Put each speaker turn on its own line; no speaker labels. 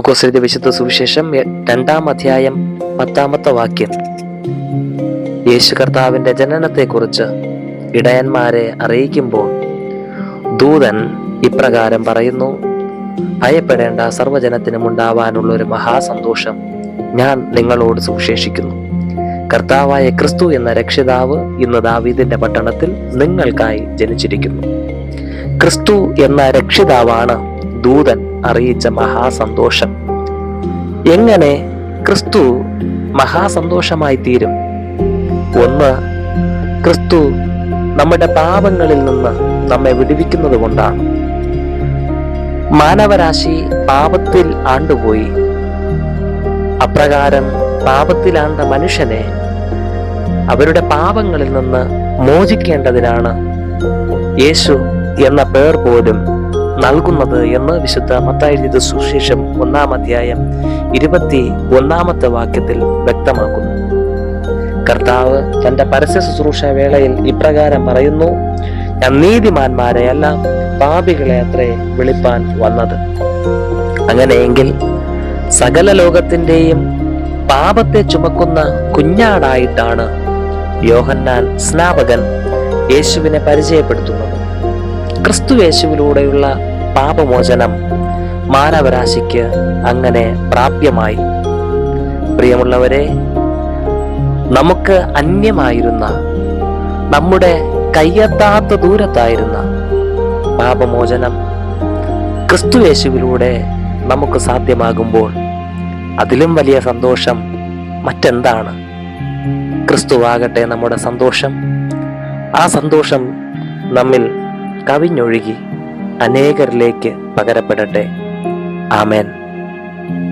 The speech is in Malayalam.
ലൂക്കോസ് എഴുതിയ വിശുദ്ധ സുവിശേഷം രണ്ടാം അധ്യായം പത്താമത്തെ വാക്യം. യേശു കർത്താവിന്റെ ജനനത്തെക്കുറിച്ച് ഇടയന്മാരെ അറിയിക്കുമ്പോൾ ദൂതൻ ഇപ്രകാരം പറയുന്നു ഭയപ്പെടേണ്ട സർവജനത്തിനും ഉണ്ടാവാനുള്ള ഒരു മഹാസന്തോഷം ഞാൻ നിങ്ങളോട് സുവിശേഷിക്കുന്നു. കർത്താവായ ക്രിസ്തു എന്ന രക്ഷിതാവ് ഇന്ന് ദാവീദിന്റെ പട്ടണത്തിൽ നിങ്ങൾക്കായി ജനിച്ചിരിക്കുന്നു. ക്രിസ്തു എന്ന രക്ഷിതാവാണ് ദൂതൻ അറിയിച്ച മഹാസന്തോഷം. എങ്ങനെ ക്രിസ്തു മഹാസന്തോഷമായി തീരും ഒന്ന് ക്രിസ്തു നമ്മുടെ പാപങ്ങളിൽ നിന്ന് നമ്മെ വിടുവിക്കുന്നത് കൊണ്ടാണ്. മാനവരാശി പാപത്തിൽ ആണ്ടുപോയി. അപ്രകാരം പാപത്തിലാണ്ട മനുഷ്യനെ അവരുടെ പാപങ്ങളിൽ നിന്ന് മോചിക്കേണ്ടതിനാണ് യേശു എന്ന പേർ പോലും നൽകുന്നത് എന്ന് വിശുദ്ധ മത്തായിരുന്ന സുശേഷം ഒന്നാം അധ്യായം ഇരുപത്തി ഒന്നാമത്തെ വാക്യത്തിൽ വ്യക്തമാക്കുന്നു. കർത്താവ് തന്റെ പരസ്യ ശുശ്രൂഷ വേളയിൽ ഇപ്രകാരം പറയുന്നു ഞാൻ നീതിമാന്മാരെ അല്ല പാപികളെ അത്രേ വിളിപ്പാൻ വന്നത്. അങ്ങനെയെങ്കിൽ സകല ലോകത്തിന്റെയും പാപത്തെ ചുമക്കുന്ന കുഞ്ഞാടായിട്ടാണ് യോഹന്നാൻ സ്നാപകൻ യേശുവിനെ പരിചയപ്പെടുത്തുന്നത്. ക്രിസ്തു യേശുവിലൂടെയുള്ള പാപമോചനം മാനവരാശിക്ക് അങ്ങനെ പ്രാപ്യമായി. പ്രിയമുള്ളവരെ നമുക്ക് അന്യമായിരുന്ന നമ്മുടെ കയ്യെത്താത്ത ദൂരത്തായിരുന്ന പാപമോചനം ക്രിസ്തുയേശുവിലൂടെ നമുക്ക് സാധ്യമാകുമ്പോൾ അതിലും വലിയ സന്തോഷം മറ്റെന്താണ്? ക്രിസ്തുവാകട്ടെ നമ്മുടെ സന്തോഷം. ആ സന്തോഷം നമ്മിൽ കവിഞ്ഞൊഴുകി. അനേകരിലേക്ക് പകരപ്പെടട്ടെ. ആമേൻ.